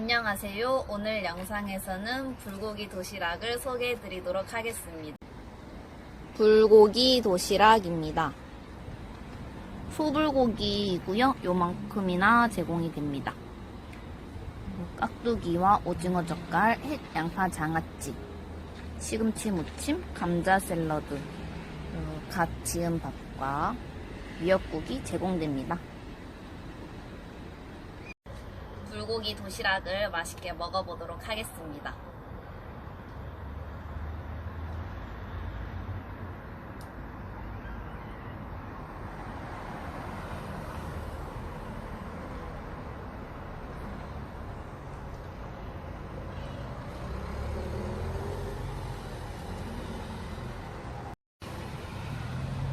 안녕하세요. 오늘 영상에서는 불고기 도시락을 소개해 드리도록 하겠습니다. 불고기 도시락입니다. 소불고기이고요. 요만큼이나 제공이 됩니다. 깍두기와 오징어 젓갈, 햇 양파 장아찌, 시금치 무침, 감자 샐러드, 어, 갓 지은 밥과 미역국이 제공됩니다. 불고기 도시락을 맛있게 먹어보도록 하겠습니다.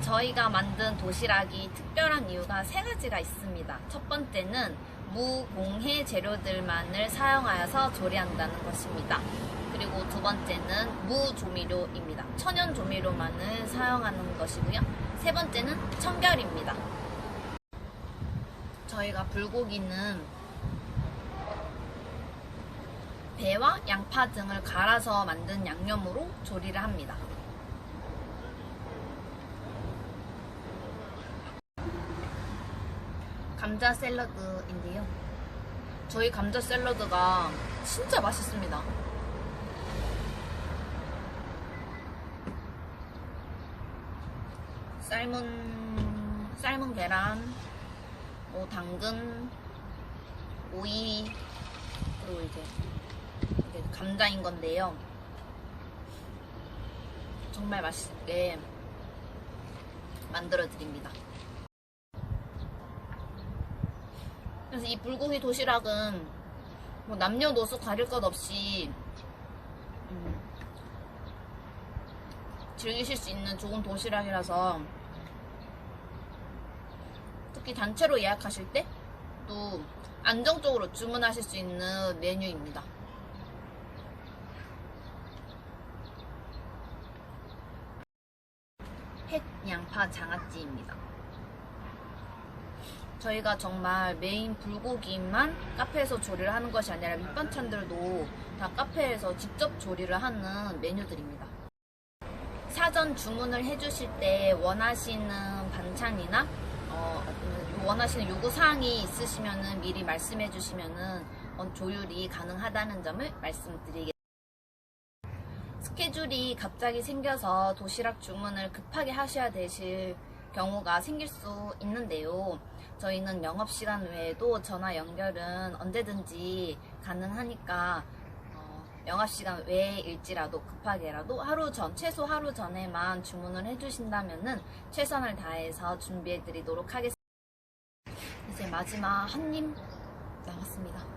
저희가 만든 도시락이 특별한 이유가 세 가지가 있습니다. 첫 번째는 무공해 재료들만을 사용하여서 조리한다는 것입니다. 그리고 두 번째는 무조미료입니다. 천연 조미료만을 사용하는 것이고요. 세 번째는 청결입니다. 저희가 불고기는 배와 양파 등을 갈아서 만든 양념으로 조리를 합니다. 감자 샐러드인데요. 저희 감자 샐러드가 진짜 맛있습니다. 삶은 삶은 계란, 뭐 당근, 오이 그리고 이제 감자인 건데요. 정말 맛있게 만들어 드립니다. 그래서 이 불고기 도시락은 뭐 남녀노소 가릴 것 없이 음, 즐기실 수 있는 좋은 도시락이라서 특히 단체로 예약하실 때 또 안정적으로 주문하실 수 있는 메뉴입니다. 햇 양파 장아찌입니다. 저희가 정말 메인 불고기만 카페에서 조리를 하는 것이 아니라 밑반찬들도 다 카페에서 직접 조리를 하는 메뉴들입니다. 사전 주문을 해주실 때 원하시는 반찬이나 어, 원하시는 요구 사항이 있으시면 미리 말씀해 주시면 조율이 가능하다는 점을 말씀드리겠습니다. 스케줄이 갑자기 생겨서 도시락 주문을 급하게 하셔야 되실 경우가 생길 수 있는데요. 저희는 영업시간 외에도 전화 연결은 언제든지 가능하니까 어, 영업시간 외일지라도 급하게라도 하루 전, 최소 하루 전에만 주문을 해주신다면 최선을 다해서 준비해드리도록 하겠습니다. 이제 마지막 한 입 남았습니다.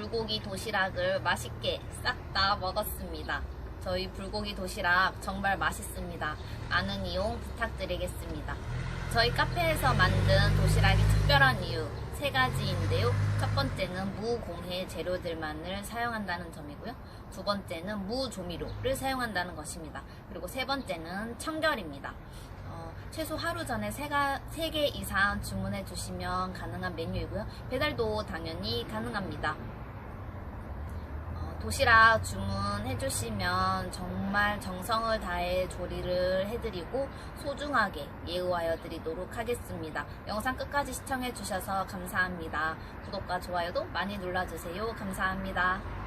불고기 도시락을 맛있게 싹 다 먹었습니다. 저희 불고기 도시락 정말 맛있습니다. 많은 이용 부탁드리겠습니다. 저희 카페에서 만든 도시락이 특별한 이유 세 가지인데요. 첫 번째는 무공해 재료들만을 사용한다는 점이고요. 두 번째는 무조미료를 사용한다는 것입니다. 그리고 세 번째는 청결입니다. 어, 최소 하루 전에 세개 이상 주문해 주시면 가능한 메뉴이고요. 배달도 당연히 가능합니다. 어, 도시락 주문해 주시면 정말 정성을 다해 조리를 해드리고 소중하게 예우하여 드리도록 하겠습니다. 영상 끝까지 시청해 주셔서 감사합니다. 구독과 좋아요도 많이 눌러주세요. 감사합니다.